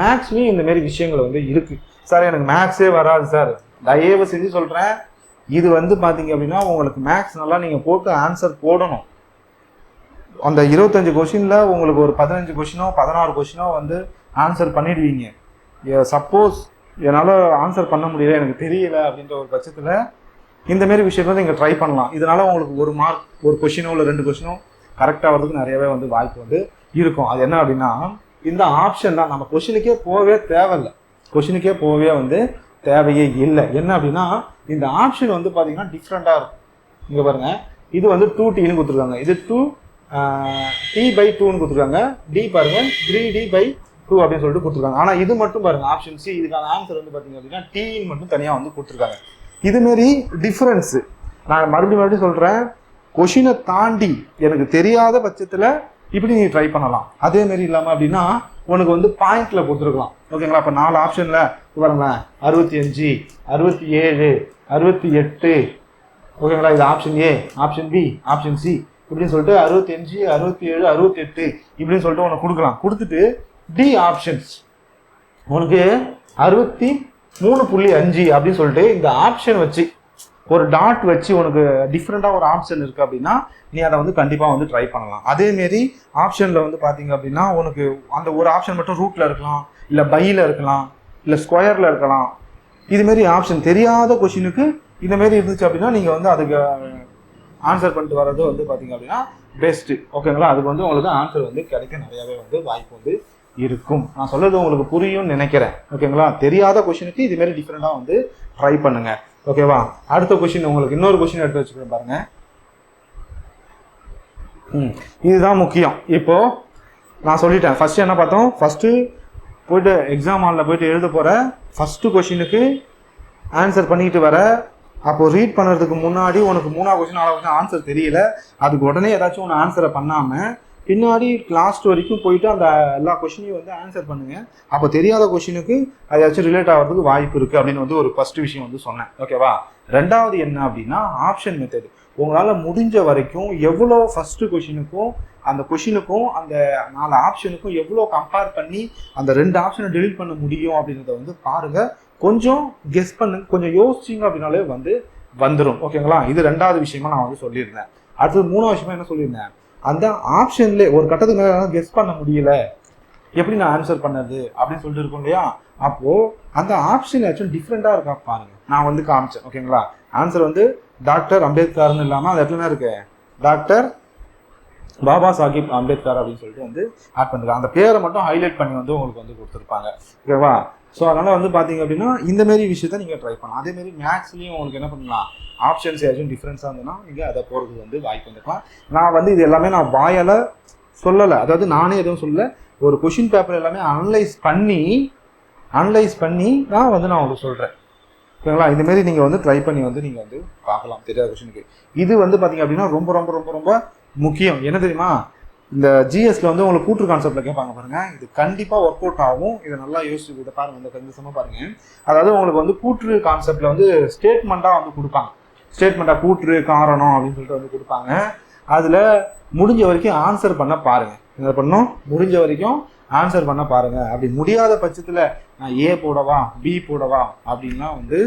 மேக்ஸ்லேயும் இந்த மாதிரி விஷயங்கள் வந்து இருக்குது சார் எனக்கு மேக்ஸே வராது சார். தயவு செஞ்சு சொல்கிறேன் இது வந்து பார்த்தீங்க அப்படின்னா உங்களுக்கு மேக்ஸ் நல்லா நீங்கள் போட்டு ஆன்சர் போடணும். அந்த இருபத்தஞ்சு கொஷினில் உங்களுக்கு ஒரு பதினஞ்சு கொஷினோ பதினாறு கொஷினோ வந்து ஆன்சர் பண்ணிடுவீங்க. சப்போஸ் என்னால் ஆன்சர் பண்ண முடியல எனக்கு தெரியல அப்படின்ற ஒரு பட்சத்தில் இந்தமாரி விஷயத்தை நீங்கள் ட்ரை பண்ணலாம். இதனால் உங்களுக்கு ஒரு மார்க் ஒரு கொஷினோ இல்லை ரெண்டு கொஷினோ கரெக்டாக வரதுக்கு நிறையவே வந்து வாய்ப்பு வந்து இருக்கும். அது என்ன அப்படின்னா இந்த ஆப்ஷன் தான். நம்ம கொஷினுக்கே போகவே தேவையில்லை. கொஷினுக்கே போகவே வந்து தேவையே இல்லை. என்ன அப்படின்னா இந்த ஆப்ஷன் வந்து பார்த்தீங்கன்னா டிஃப்ரெண்ட்டாக இருக்கும். இங்கே பாருங்கள் இது வந்து டூ டின்னு கொடுத்துருக்காங்க. இது டூ டி பை டூன்னு கொடுத்துருக்காங்க. டி பாருங்கள் த்ரீ டி பை டூ அப்படின்னு சொல்லிட்டு கொடுத்துருக்காங்க. ஆனால் இது மட்டும் பாருங்கள் ஆப்ஷன் சி இதுக்கான ஆன்சர் வந்து பார்த்தீங்க அப்படின்னா டீன்னு மட்டும் தனியாக வந்து கொடுத்துருக்காங்க. இதுமாரி டிஃப்ரென்ஸு நான் மறுபடியும் மறுபடியும் சொல்கிறேன் கொஷினை தாண்டி எனக்கு தெரியாத பட்சத்தில் இப்படி நீ ட்ரை பண்ணலாம். அதேமாரி இல்லாமல் அப்படின்னா உனக்கு வந்து பாயிண்ட்ல கொடுத்துருக்கலாம். ஓகேங்களா? இப்போ நாலு ஆப்ஷனில் பாருங்களேன். அறுபத்தி அஞ்சு அறுபத்தி ஏழு அறுபத்தி எட்டு. ஓகேங்களா? இது option A option B option C இப்படின்னு சொல்லிட்டு அறுபத்தி அஞ்சு அறுபத்தி ஏழு அறுபத்தி எட்டு இப்படின்னு சொல்லிட்டு உனக்கு கொடுக்கலாம். கொடுத்துட்டு டி ஆப்ஷன்ஸ் உனக்கு அறுபத்தி மூணு புள்ளி அஞ்சு அப்படின்னு சொல்லிட்டு இந்த ஆப்ஷன் வச்சு ஒரு டாட் வச்சு உனக்கு டிஃப்ரெண்ட்டாக ஒரு ஆப்ஷன் இருக்குது அப்படின்னா நீ அதை வந்து கண்டிப்பாக வந்து ட்ரை பண்ணலாம். அதேமாரி ஆப்ஷனில் வந்து பார்த்தீங்க அப்படின்னா உனக்கு அந்த ஒரு ஆப்ஷன் மட்டும் ரூட்டில் இருக்கலாம் இல்லை பையில் இருக்கலாம் இல்லை ஸ்கொயரில் இருக்கலாம். இதுமாரி ஆப்ஷன் தெரியாத கொஷினுக்கு இதுமாரி இருந்துச்சு அப்படின்னா நீங்கள் வந்து அதுக்கு ஆன்சர் பண்ணிட்டு வர்றது வந்து பார்த்தீங்க அப்படின்னா பெஸ்ட்டு ஓகேங்களா அதுக்கு வந்து உங்களுக்கு ஆன்சர் வந்து கிடைக்க நிறையாவே வந்து வாய்ப்பு வந்து இருக்கும். நான் சொல்றது உங்களுக்கு புரியும்னு நினைக்கிறேன். ஓகேங்களா தெரியாத கொஷினுக்கு இதுமாரி டிஃப்ரெண்ட்டாக வந்து ட்ரை பண்ணுங்கள் ஓகேவா அடுத்த கொஷின் உங்களுக்கு இன்னொரு கொஷின் எடுத்து வச்சுக்கிறேன் பாருங்க. ம் இதுதான் முக்கியம். இப்போ நான் சொல்லிட்டேன். ஃபர்ஸ்ட் என்ன பார்த்தோம்? ஃபர்ஸ்ட்டு போயிட்டு எக்ஸாம் ஹாலில் போயிட்டு எழுத போகிற ஃபஸ்ட்டு கொஷினுக்கு ஆன்சர் பண்ணிட்டு வர. அப்போது ரீட் பண்ணுறதுக்கு முன்னாடி உனக்கு மூணாவது கொஷின் நாலாவது கொஷின் ஆன்சர் தெரியல. அதுக்கு உடனே ஏதாச்சும் ஒன்று ஆன்சரை பண்ணாமல் பின்னாடி லாஸ்ட் வரைக்கும் போயிட்டு அந்த எல்லா கொஷினையும் வந்து ஆன்சர் பண்ணுங்க. அப்போ தெரியாத கொஷினுக்கு அதாச்சும் ரிலேட் ஆகிறதுக்கு வாய்ப்பு இருக்குது அப்படின்னு வந்து ஒரு ஃபர்ஸ்ட் விஷயம் வந்து சொன்னேன். ஓகேவா ரெண்டாவது என்ன அப்படின்னா ஆப்ஷன் மெத்தட் உங்களால் முடிஞ்ச வரைக்கும் எவ்வளோ ஃபஸ்ட்டு கொஷினுக்கும் அந்த கொஷினுக்கும் அந்த நாலு ஆப்ஷனுக்கும் எவ்வளோ கம்பேர் பண்ணி அந்த ரெண்டு ஆப்ஷனை டெலிட் பண்ண முடியும் அப்படின்றத வந்து பாருங்கள் கொஞ்சம் கெஸ் பண்ணுங்க. கொஞ்சம் யோசிச்சிங்க அப்படின்னாலே வந்து வந்துடும் ஓகேங்களா இது ரெண்டாவது விஷயமா நான் வந்து சொல்லியிருந்தேன். அடுத்தது மூணாவது விஷயமா என்ன சொல்லியிருந்தேன்? அந்த ஆப்ஷன்லேயே ஒரு கட்டத்துக்கு மேலே கெஸ் பண்ண முடியல. எப்படி நான் ஆன்சர் பண்ணது? அப்படின்னு சொல்லிட்டு இருக்கோம் இல்லையா? அப்போது அந்த ஆப்ஷன் ஏதாச்சும் டிஃப்ரெண்ட்டாக இருக்கா பாருங்க. நான் வந்து காமிச்சேன் ஓகேங்களா ஆன்சர் வந்து டாக்டர் அம்பேத்கர்னு இல்லாமல் அந்த இடத்துல என்ன இருக்கு? டாக்டர் பாபா சாஹிப் அம்பேத்கர் அப்படின்னு சொல்லிட்டு வந்து ஆட் பண்ணிருக்காங்க. அந்த பேரை மட்டும் ஹைலைட் பண்ணி வந்து உங்களுக்கு வந்து கொடுத்துருப்பாங்க. ஓகேவா ஸோ அதனால வந்து பார்த்தீங்க அப்படின்னா இந்த மாதிரி விஷயத்த நீங்கள் ட்ரை பண்ணலாம். அதே மாதிரி உங்களுக்கு என்ன பண்ணலாம்? ஆப்ஷன்ஸ் ஏதாச்சும் டிஃப்ரென்ஸாக இருந்ததுன்னா நீங்கள் அதை போகிறதுக்கு வந்து வாய்ப்பு வந்துக்கலாம் நான் வந்து இது எல்லாமே நான் வாயால் சொல்லலை. அதாவது நானே எதுவும் சொல்லல. ஒரு கொஷின் பேப்பர் எல்லாமே அனலைஸ் பண்ணி அனலைஸ் பண்ணி தான் வந்து நான் உங்களுக்கு சொல்கிறேன் ஓகேங்களா இந்தமாரி நீங்கள் வந்து ட்ரை பண்ணி வந்து நீங்கள் வந்து பார்க்கலாம். தெரியாத கொஷினுக்கு இது வந்து பார்த்தீங்க அப்படின்னா ரொம்ப ரொம்ப ரொம்ப ரொம்ப முக்கியம். என்ன தெரியுமா? இந்த ஜிஎஸ்ல வந்து உங்களுக்கு கூற்று கான்செப்ட்ல கேட்பாங்க பாருங்க. இது கண்டிப்பாக ஒர்க் அவுட் ஆகும். இதை நல்லா யோசிச்சு இதை பாருங்க. இந்த கண்டிசமாக பாருங்க. அதாவது உங்களுக்கு வந்து கூற்று கான்செப்ட்ல வந்து ஸ்டேட்மெண்ட்டாக வந்து கொடுப்பாங்க. ஸ்டேட்மெண்ட்டாக கூற்று காரணம் அப்படின்னு சொல்லிட்டு வந்து கொடுப்பாங்க. அதில் முடிஞ்ச வரைக்கும் ஆன்சர் பண்ண பாருங்க. என்ன பண்ணும் முடிஞ்ச வரைக்கும் ஆன்சர் பண்ண பாருங்க. அப்படி முடியாத பட்சத்தில் நான் ஏ போடவா பி போடவா அப்படின்லாம் வந்து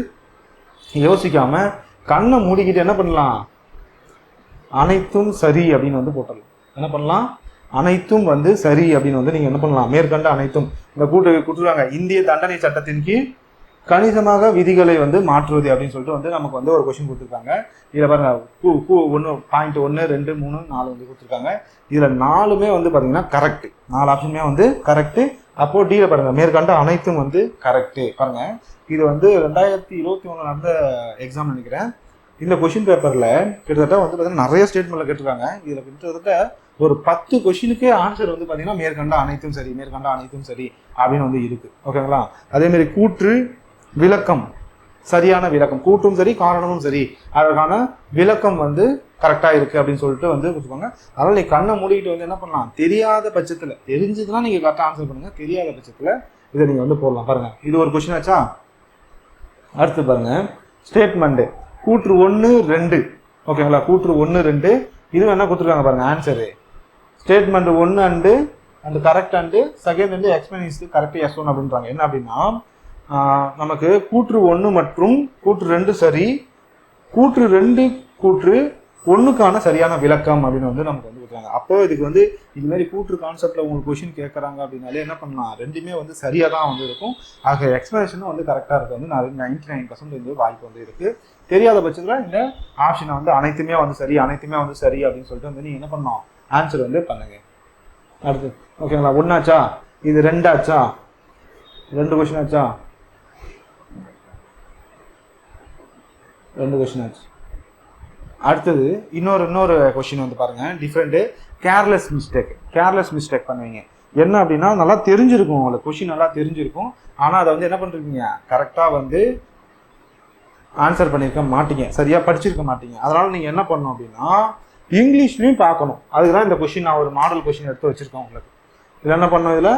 யோசிக்காம கண்ணை மூடிக்கிட்டு என்ன பண்ணலாம்? அனைத்தும் சரி அப்படின்னு வந்து போட்டுடலாம் என்ன பண்ணலாம்? அனைத்தும் வந்து சரி அப்படின்னு வந்து நீங்கள் என்ன பண்ணலாம்? மேற்கண்ட அனைத்தும். இந்த கூட்டு கூட்டுறாங்க இந்திய தண்டனை சட்டத்தின் கீழ் கணிசமாக விதிகளை வந்து மாற்றுவது அப்படின்னு சொல்லிட்டு வந்து நமக்கு வந்து ஒரு கொஸ்டின் கொடுத்துருக்காங்க. இதில் பாருங்க. கூ ஒன்று பாயிண்ட் ஒன்று ரெண்டு மூணு நாலு வந்து கொடுத்துருக்காங்க. இதில் நாலுமே வந்து பார்த்தீங்கன்னா கரெக்ட் நாலு ஆப்ஷனுமே வந்து கரெக்டு அப்போது டீல பாருங்க. மேற்கண்ட அனைத்தும் வந்து கரெக்டு பாருங்க. இது வந்து ரெண்டாயிரத்தி இருபத்தி ஒன்று நடந்த எக்ஸாம் நினைக்கிறேன். இந்த கொஷின் பேப்பரில் கிட்டத்தட்ட வந்து பார்த்தீங்கன்னா நிறைய ஸ்டேட்மெண்ட்டில் கேட்டிருக்காங்க. இதில் கிட்டத்தட்ட ஒரு பத்து கொஷினுக்கே ஆன்சர் வந்து பார்த்தீங்கன்னா மேற்கண்ட அனைத்தும் சரி மேற்கண்ட அனைத்தும் சரி அப்படின்னு வந்து இருக்குது ஓகேங்களா அதேமாரி கூற்று விளக்கம் சரியான விளக்கம். கூற்றும் சரி காரணமும் சரி. அதற்கான விளக்கம் வந்து கரெக்டாக இருக்குது அப்படின்னு சொல்லிட்டு வந்து கொடுத்துருவாங்க அதனால் நீ கண்ணை மூடிக்கிட்டு வந்து என்ன பண்ணலாம்? தெரியாத பட்சத்தில் தெரிஞ்சதுன்னா நீங்கள் கரெக்டாக ஆன்சர் பண்ணுங்கள் தெரியாத பட்சத்தில் இதை நீங்கள் வந்து போடலாம். பாருங்கள் இது ஒரு கொஷின் ஆச்சா? அடுத்து பாருங்கள் ஸ்டேட்மெண்ட்டு கூற்று ஒன்று ரெண்டு. ஓகேங்களா கூற்று ஒன்று ரெண்டு. இது என்ன கொடுத்துருக்காங்க பாருங்க ஆன்சரு ஸ்டேட்மெண்ட் ஒன்று and and correct and second and எக்ஸ்பிளனிஸ்க்கு correct S one அப்படின்றாங்க. என்ன அப்படின்னா நமக்கு கூற்று ஒன்று மற்றும் கூற்று ரெண்டு சரி. கூற்று ரெண்டு கூற்று ஒன்றுக்கான சரியான விளக்கம் அப்படின்னு வந்து நமக்கு வந்து கொடுக்குறாங்க அப்போ இதுக்கு வந்து இது மாதிரி கூற்று கான்செப்ட்ல உங்களுக்கு கொஷின் கேட்குறாங்க அப்படின்னாலே என்ன பண்ணலாம்? ரெண்டுமே வந்து சரியாக தான் வந்து இருக்கும். ஆக எக்ஸ்பிளேஷனும் வந்து கரெக்டாக இருக்கு. வந்து நிறைய நைன்டி நைன் பர்சன்ட் வந்து வாய்ப்பு வந்து இருக்கு. தெரியாத பட்சத்தில் இந்த ஆப்ஷனை வந்து அனைத்துமே வந்து சரி அனைத்துமே வந்து சரி அப்படின்னு சொல்லிட்டு வந்து நீ என்ன பண்ணலாம்? ஆன்சர் வந்து பண்ணுங்க. அடுத்து ஓகேங்களா ஒன்னாச்சா இது ரெண்டாச்சா? ரெண்டு கொஷின் ஆச்சா? ரெண்டு கொஷின் ஆச்சு. அடுத்தது இன்னொரு இன்னொரு கொஷின் வந்து பாருங்கள் different careless mistake careless mistake பண்ணுவீங்க. என்ன அப்படின்னா நல்லா தெரிஞ்சிருக்கும் உங்களுக்கு கொஷின் நல்லா தெரிஞ்சிருக்கும். ஆனால் அதை வந்து என்ன பண்ணுறீங்க கரெக்டாக வந்து ஆன்சர் பண்ணியிருக்க மாட்டீங்க. சரியாக படிச்சிருக்க மாட்டீங்க. அதனால் நீங்கள் என்ன பண்ணணும் அப்படின்னா இங்கிலீஷ்லையும் பார்க்கணும். அதுக்கு தான் இந்த கொஷின் நான் ஒரு மாடல் கொஷின் எடுத்து வச்சுருக்கேன் உங்களுக்கு. இதில் என்ன பண்ணோம் இதில்?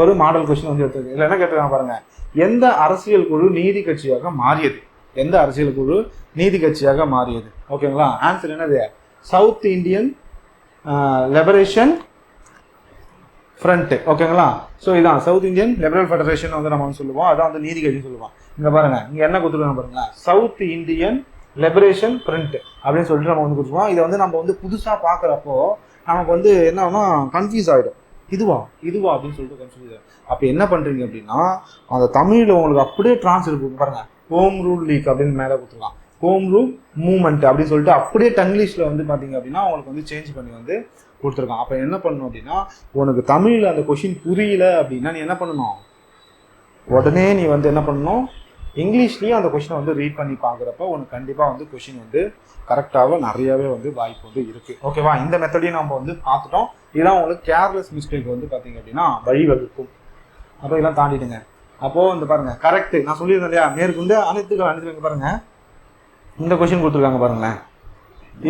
ஒரு மாடல் கொஷின் வந்து எடுத்து இதில் என்ன கேட்டிருக்காங்க பாருங்கள் எந்த அரசியல் குழு நீதி கட்சியாக மாறியது? எந்த அரசியல் குழு நீதி கட்சியாக மாறியது? ஓகேங்களா ஆன்சர் என்னது? சவுத் இந்தியன் லெபரேஷன் ஃப்ரண்ட் ஓகேங்களா ஸோ இதான். சவுத் இந்தியன் லிபரல் ஃபெடரேஷன் வந்து நம்ம வந்து சொல்லுவோம். அதான் வந்து நீதி கட்சி சொல்லுவோம் இங்கே பாருங்க. இங்கே என்ன கொடுத்துருக்காங்க பாருங்க சவுத் இந்தியன் லிபரேஷன் ஃப்ரண்ட் அப்படின்னு சொல்லிட்டு நம்ம வந்து கொடுத்துருவோம். இதை வந்து நம்ம வந்து புதுசாக பார்க்குறப்போ நமக்கு வந்து என்ன ஆகும்னா கன்ஃபியூஸ் ஆகிடும் இதுவா? இதுவா அப்படின்னு சொல்லிட்டு கன்ஃபியூஸ் ஆகிடும் அப்போ என்ன பண்ணுறீங்க அப்படின்னா அந்த தமிழில் உங்களுக்கு அப்படியே டிரான்ஸ்லேட் பாருங்கள் பாருங்க. ஹோம் ரூல் லீக் அப்படின்னு மேலே கொடுத்துருக்கலாம் ஹோம் ரூல் மூமெண்ட் அப்படின்னு சொல்லிட்டு அப்படியே டங்கிலீஷில் வந்து பார்த்தீங்க அப்படின்னா உங்களுக்கு வந்து சேஞ்ச் பண்ணி வந்து கொடுத்துருக்கான். அப்போ என்ன பண்ணணும் அப்படின்னா உனக்கு தமிழில் அந்த கொஷின் புரியல அப்படின்னா நீ என்ன பண்ணணும்? உடனே நீ வந்து என்ன பண்ணணும்? இங்கிலீஷ்லேயும் அந்த கொஷினை வந்து ரீட் பண்ணி பார்க்குறப்ப உனக்கு கண்டிப்பாக வந்து கொஷின் வந்து கரெக்டாக நிறையாவே வந்து வாய்ப்பு வந்து இருக்குது ஓகேவா இந்த மெத்தடையும் நம்ம வந்து பார்த்துட்டோம். இதெல்லாம் உங்களுக்கு கேர்லெஸ் மிஸ்டேக் வந்து பார்த்தீங்க அப்படின்னா வழிவகுக்கும். அப்போ இதெல்லாம் தாண்டிடுங்க. அப்போது இந்த பாருங்க கரெக்ட் நான் சொல்லியிருந்தேன் இல்லையா? மேற்கொண்டு அனைத்துகள் அனைத்து பாருங்கள் பாருங்க. இந்த கொஷின் கொடுத்துருக்காங்க பாருங்களேன்.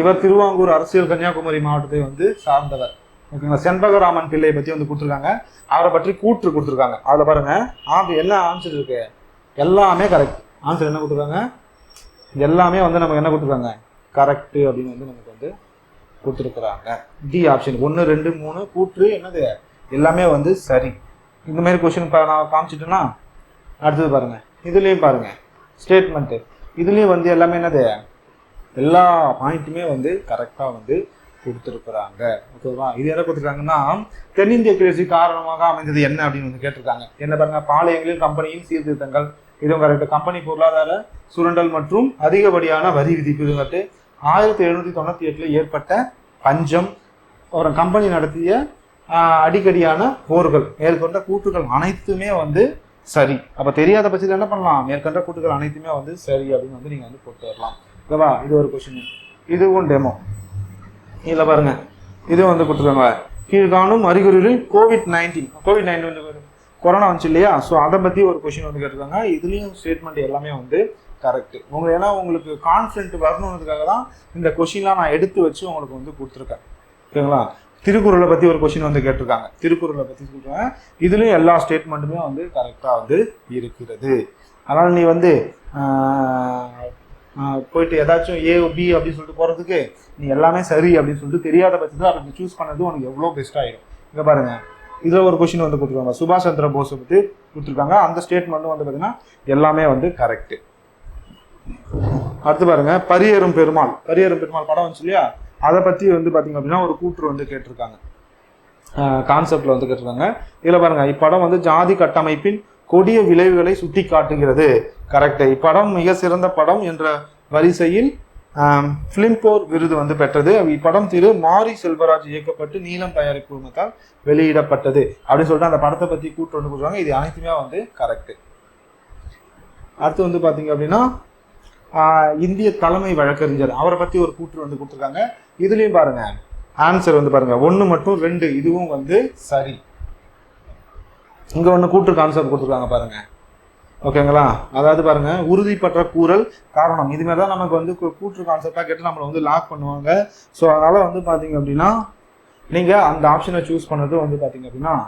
இவர் திருவாங்கூர் அரசியல் கன்னியாகுமரி மாவட்டத்தை வந்து சார்ந்தவர். ஓகேங்களா செண்பகராமன் பிள்ளையை பற்றி வந்து கொடுத்துருக்காங்க. அவரை பற்றி கூற்று கொடுத்துருக்காங்க. அதில் பாருங்க ஆ என்ன ஆன்சர் இருக்கு? எல்லாமே கரெக்ட் ஆன்சர் என்ன கொடுத்துருக்காங்க? எல்லாமே வந்து நமக்கு என்ன கொடுத்துருக்காங்க? கரெக்டு அப்படின்னு வந்து நமக்கு வந்து கொடுத்துருக்குறாங்க. டி ஆப்ஷன் ஒன்று ரெண்டு மூணு கூற்று என்னது? எல்லாமே வந்து சரி. இந்த மாதிரி கொஷின் நான் காமிச்சிட்டேன்னா அடுத்தது பாருங்க. இதுலேயும் பாருங்க. ஸ்டேட்மெண்ட்டு இதுலேயும் வந்து எல்லாமே என்னது? எல்லா பாயிண்ட்டுமே வந்து கரெக்டாக வந்து கொடுத்துருக்குறாங்க. ஓகேவா இது என்ன கொடுத்துருக்காங்கன்னா தென்னிந்திய கிளர்ச்சி காரணமாக அமைந்தது என்ன அப்படின்னு வந்து கேட்டிருக்காங்க. என்ன பாருங்க? பாளையங்களில் கம்பெனியின் சீர்திருத்தங்கள். இதுவும் கரெக்ட் கம்பெனி பொருளாதார சுரண்டல் மற்றும் அதிகப்படியான வரி விதிப்பு. இது வந்து ஆயிரத்தி எழுநூற்றி தொண்ணூற்றி எட்டில் ஏற்பட்ட பஞ்சம். ஒரு கம்பெனி நடத்திய அடிக்கடியான போர்கள். மேற்கொண்ட கூற்றுகள் அனைத்துமே வந்து சரி. அப்போ தெரியாத பட்சத்தில் என்ன பண்ணலாம்? மேற்கொண்ட கூட்டுகள் அனைத்துமே வந்து சரி அப்படின்னு வந்து நீங்கள் வந்து போட்டு வரலாம். ஓகேவா? இது ஒரு கொஷின் இதுவும் டெமோ இதில் பாருங்க. இது வந்து கொடுத்துருக்காங்க கீழ்காணும் அறிகுறிகளில் covid nineteen covid nineteen corona வந்துச்சு இல்லையா? ஸோ அதை பற்றி ஒரு கொஷின் வந்து கேட்டிருக்காங்க. இதுலேயும் ஸ்டேட்மெண்ட் எல்லாமே வந்து கரெக்ட் உங்களுக்கு ஏன்னா உங்களுக்கு கான்ஃபிடென்ட் வரணுன்றதுக்காக தான் இந்த கொஷின்லாம் நான் எடுத்து வச்சு உங்களுக்கு வந்து கொடுத்துருக்கேன். ஓகேங்களா? திருக்குறளை பற்றி ஒரு கொஷின் வந்து கேட்டிருக்காங்க. திருக்குறளை பற்றி சொல்கிறேன் இதுலேயும் எல்லா ஸ்டேட்மெண்ட்டுமே வந்து கரெக்டாக வந்து இருக்கிறது. அதனால் நீ வந்து போயிட்டு ஏதாச்சும் ஏ பி அப்படின்னு சொல்லிட்டு போகிறதுக்கு நீ எல்லாமே சரி அப்படின்னு சொல்லிட்டு தெரியாத பட்சத்தில் அதை சூஸ் பண்ணது உனக்கு எவ்வளோ பெஸ்ட் ஆகிடும் இங்கே பாருங்க. இதில் ஒரு கொஷின் வந்து கொடுத்துருக்காங்க. சுபாஷ் சந்திர போஸை பற்றி கொடுத்துருக்காங்க. அந்த ஸ்டேட்மெண்ட்டும் வந்து பார்த்தீங்கன்னா எல்லாமே வந்து கரெக்டு அடுத்து பாருங்க. பரியேறும் பெருமாள். பரியேறும் பெருமாள் படம் வந்துச்சு இல்லையா? அதை பற்றி வந்து பார்த்திங்க அப்படின்னா ஒரு கூற்று வந்து கேட்டிருக்காங்க. கான்செப்டில் வந்து கேட்டிருக்காங்க. இதில் பாருங்கள் இப்படம் வந்து ஜாதி கட்டமைப்பின் கொடிய விளைவுகளை சுட்டி காட்டுகிறது கரெக்டு இப்படம் மிக சிறந்த படம் என்ற வரிசையில் பிலிம்போர் விருது வந்து பெற்றது. இப்படம் திரு மாரி செல்வராஜ் இயக்கப்பட்டு நீலம் தயாரிப்பு குழுமத்தால் வெளியிடப்பட்டது. அப்படின்னு சொல்லிட்டு அந்த படத்தை பற்றி கூற்று வந்து கொடுக்குறாங்க. இது அனைத்துமே வந்து கரெக்ட் அடுத்து வந்து பார்த்தீங்க அப்படின்னா இந்திய தலைமை வழக்கறிஞர். அவரை பற்றி ஒரு கூற்று வந்து கொடுத்துருக்காங்க. இதுலேயும் பாருங்க. ஆன்சர் வந்து பாருங்க. ஒன்று மட்டும் ரெண்டு இதுவும் வந்து சரி. இங்க ஒன்று கூற்று கான்செப்ட் கொடுத்துருக்காங்க பாருங்க. ஓகேங்களா அதாவது பாருங்க உறுதிப்பற்ற கூறல் காரணம். இது மாதிரி தான் நமக்கு வந்து கூ- கூற்று கான்செப்டாக கேட்டு நம்மளை வந்து லாக் பண்ணுவாங்க. ஸோ அதனால் வந்து பார்த்தீங்க அப்படின்னா நீங்கள் அந்த ஆப்ஷனை சூஸ் பண்ணது வந்து பார்த்தீங்க அப்படின்னா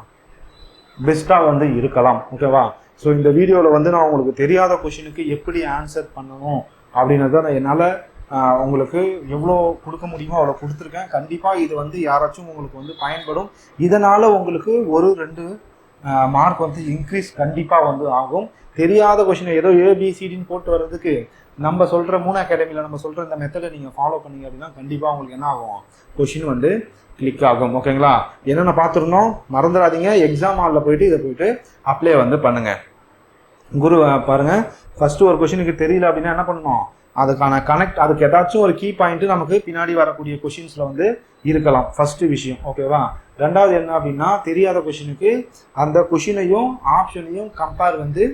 பெஸ்ட்டாக வந்து இருக்கலாம். ஓகேவா ஸோ இந்த வீடியோவில் வந்து நான் உங்களுக்கு தெரியாத கொஷினுக்கு எப்படி ஆன்சர் பண்ணணும் அப்படின்றத நான் என்னால் உங்களுக்கு எவ்வளோ கொடுக்க முடியுமோ அவ்வளோ கொடுத்துருக்கேன். கண்டிப்பாக இது வந்து யாராச்சும் உங்களுக்கு வந்து பயன்படும். இதனால் உங்களுக்கு ஒரு ரெண்டு மார்க் வந்து இன்க்ரீஸ் கண்டிப்பாக வந்து ஆகும். தெரியாத கொஷினை ஏதோ ஏபிசிடின்னு போட்டு வர்றதுக்கு நம்ம சொல்கிற மூணு அகாடமியில் நம்ம சொல்கிற இந்த மெத்தடை நீங்கள் ஃபாலோ பண்ணீங்க அப்படின்னா கண்டிப்பாக உங்களுக்கு என்ன ஆகும்? கொஷின் வந்து கிளிக் ஆகும். ஓகேங்களா என்னென்ன பார்த்துருந்தோம்? மறந்துடாதீங்க. எக்ஸாம் ஹாலில் போயிட்டு இதை போயிட்டு அப்ளை வந்து பண்ணுங்கள் குரு பாருங்கள் ஃபஸ்ட்டு ஒரு கொஷினுக்கு தெரியல அப்படின்னா என்ன பண்ணணும்? அதுக்கான கனெக்ட் அதுக்கு ஏதாச்சும் ஒரு கீ பாயிண்ட்டு நமக்கு பின்னாடி வரக்கூடிய கொஷின்ஸில் வந்து இருக்கலாம். ஃபஸ்ட்டு விஷயம். ஓகேவா ரெண்டாவது என்ன அப்படின்னா தெரியாத கொஷினுக்கு அந்த கொஷினையும் ஆப்ஷனையும் கம்பேர் வந்து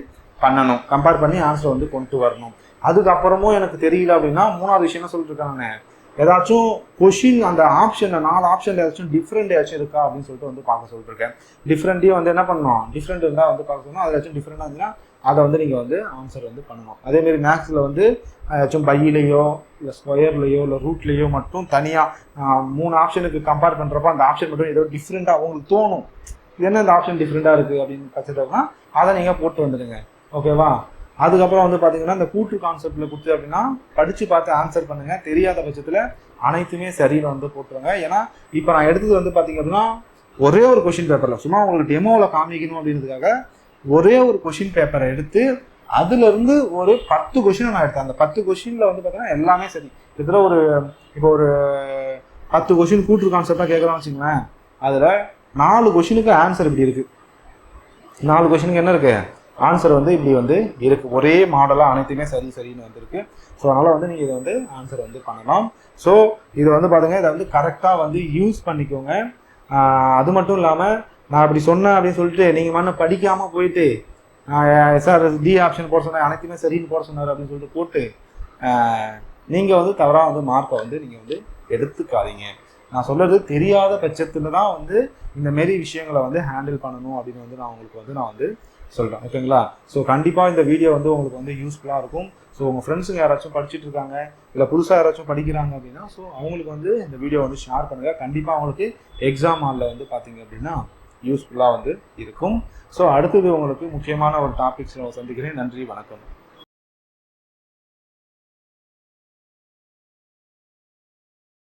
பண்ணணும். கம்பேர் பண்ணி ஆன்சர் வந்து கொண்டு வரணும். அதுக்கப்புறமும் எனக்கு தெரியல அப்படின்னா மூணாவது விஷயம் என்ன சொல்லிட்டு இருக்காங்க ஏதாச்சும் கொஷின் அந்த ஆப்ஷன் நாலு ஆப்ஷன் ஏதாச்சும் டிஃப்ரெண்ட் ஏதாச்சும் இருக்கா அப்படின்னு சொல்லிட்டு வந்து பார்க்க சொல்லிட்டுருக்கேன் டிஃப்ரெண்ட்டையும் வந்து என்ன பண்ணணும்? டிஃப்ரெண்ட் இருந்தால் வந்து பார்க்க சொன்னால் அது ஏதாச்சும் டிஃப்ரெண்டாக இருந்துச்சுன்னா அதை வந்து நீங்கள் வந்து ஆன்சர் வந்து பண்ணணும். அதேமாரி மேக்ஸில் வந்து ஏதாச்சும் பையிலையோ இல்லை ஸ்கொயர்லையோ இல்லை ரூட்லேயோ மட்டும் தனியாக மூணு ஆப்ஷனுக்கு கம்பேர் பண்ணுறப்ப அந்த ஆப்ஷன் மட்டும் ஏதோ டிஃப்ரெண்ட்டாக உங்களுக்கு தோணும். என்ன இந்த ஆப்ஷன் டிஃப்ரெண்ட்டாக இருக்குது அப்படின்னு கற்றுட்டோம்னா அதை நீங்கள் போட்டு வந்துடுங்க. ஓகேவா அதுக்கப்புறம் வந்து பார்த்தீங்கன்னா இந்த கூட்டு கான்செப்டில் கொடுத்து அப்படின்னா படித்து பார்த்து ஆன்சர் பண்ணுங்கள் தெரியாத பட்சத்தில் அனைத்துமே சரின்னு வந்து போட்டுருங்க. ஏன்னா இப்போ நான் எடுத்தது வந்து பார்த்தீங்க அப்படின்னா ஒரே ஒரு கொஷின் பேப்பரில் சும்மா உங்களுக்கு டெமோவில் காமிக்கணும் அப்படின்றதுக்காக ஒரே ஒரு கொஷின் பேப்பரை எடுத்து அதுலேருந்து ஒரு பத்து கொஷினை நான் எடுத்தேன். அந்த பத்து கொஷினில் வந்து பார்த்தீங்கன்னா எல்லாமே சரி. இதில் ஒரு இப்போ ஒரு பத்து கொஷின் கூட்டு கான்செப்டாக கேட்குறோம்னு வச்சுங்களேன் அதில் நாலு கொஷினுக்கு ஆன்சர் இப்படி இருக்குது நாலு கொஷினுக்கு என்ன இருக்குது ஆன்சர் வந்து இப்படி வந்து இருக்கு. ஒரே மாடலாக அனைத்துமே சரி சரின்னு வந்திருக்கு. ஸோ அதனால் வந்து நீங்கள் இதை வந்து ஆன்சர் வந்து பண்ணலாம். ஸோ இது வந்து பாருங்க இதை வந்து கரெக்டாக வந்து யூஸ் பண்ணிக்கோங்க. அது மட்டும் இல்லாமல் நான் அப்படி சொன்னேன் அப்படின்னு சொல்லிட்டு நீங்கள் மண்ணு படிக்காமல் போயிட்டு சார் டி ஆப்ஷன் போட சொன்னேன் அனைத்துமே சரின்னு போட சொன்னார் அப்படின்னு சொல்லிட்டு போட்டு நீங்கள் வந்து தவறாக வந்து மார்க்கை வந்து நீங்கள் வந்து எடுத்துக்காதீங்க. நான் சொல்கிறது தெரியாத பட்சத்தில் தான் வந்து இந்த மாரி விஷயங்களை வந்து ஹேண்டில் பண்ணணும் அப்படின்னு வந்து நான் உங்களுக்கு வந்து நான் வந்து சொல்கிறேன் ஓகேங்களா ஸோ கண்டிப்பாக இந்த வீடியோ வந்து உங்களுக்கு வந்து யூஸ்ஃபுல்லாக இருக்கும். ஸோ உங்கள் ஃப்ரெண்ட்ஸுங்க யாராச்சும் படிச்சுட்டு இருக்காங்க இல்லை புதுசாக யாராச்சும் படிக்கிறாங்க அப்படின்னா ஸோ அவங்களுக்கு வந்து இந்த வீடியோ வந்து ஷேர் பண்ணுங்கள் கண்டிப்பாக அவங்களுக்கு எக்ஸாம் ஹாலில் வந்து பார்த்தீங்க அப்படின்னா யூஸ்ஃபுல்லாக வந்து இருக்கும். ஸோ அடுத்தது உங்களுக்கு முக்கியமான ஒரு டாபிக்ஸ் சந்திக்கிறேன். நன்றி வணக்கம்.